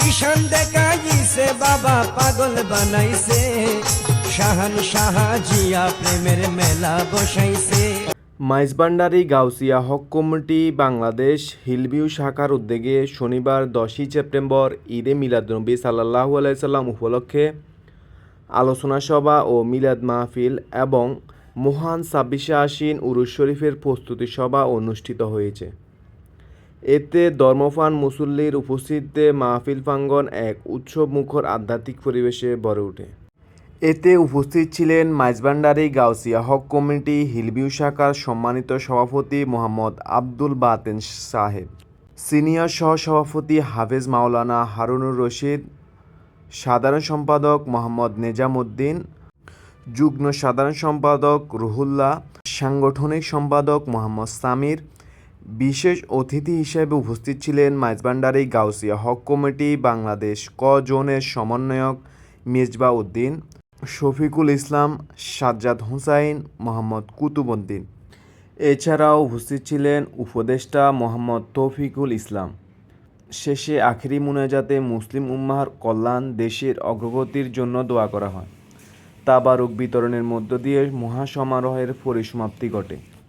কিষান দেখাইছে, বাবা পাগল বানাইছে। শাহান শাহাজিয়া প্রেমের মেলা বসাইছে। মাইজবান্ডারি গাউসিয়া হক কমিটি বাংলাদেশ হিলভিউ শাখার উদ্যোগে শনিবার দশই সেপ্টেম্বর ঈদে মিলাদনবী সাল্লাহু আলাইসাল্লাম উপলক্ষে আলোচনা সভা ও মিলাদ মাহফিল এবং মহান ছাব্বিশে আশ্বিন উরুস শরীফের প্রস্তুতি সভা অনুষ্ঠিত হয়েছে। এতে ধর্মফান মুসল্লির উপস্থিতিতে মাহফিল প্রাঙ্গন এক উৎসব মুখর আধ্যাত্মিক পরিবেশে গড়ে ওঠে। এতে উপস্থিত ছিলেন মাইজবান্ডারি গাউসিয়া হক কমিটি হিলবিউ শাখার সম্মানিত সভাপতি মোহাম্মদ আব্দুল বাতেন সাহেব, সিনিয়র সহ সভাপতি হাফেজ মাওলানা হারুনুর রশিদ, সাধারণ সম্পাদক মোহাম্মদ নেজামুদ্দিন, যুগ্ম সাধারণ সম্পাদক রুহুল্লাহ, সাংগঠনিক সম্পাদক মোহাম্মদ সামির বিশেষ অতিথি হিসেবে উপস্থিত ছিলেন মাইজবান্ডারি গাউসিয়া হক কমিটি, বাংলাদেশ ক জোনের সমন্বয়ক মেজবা উদ্দিন শফিকুল ইসলাম, সাজ্জাদ হুসাইন, মোহাম্মদ কুতুবুদ্দিন। এছাড়াও উপস্থিত ছিলেন উপদেষ্টা মোহাম্মদ তৌফিকুল ইসলাম। শেষে আখেরি মুনাজাতে মুসলিম উম্মাহর কল্যাণ দেশের অগ্রগতির জন্য দোয়া করা হয়। তাবারুক বিতরণের মধ্য দিয়ে মহাসমারোহের পরিসমাপ্তি ঘটে।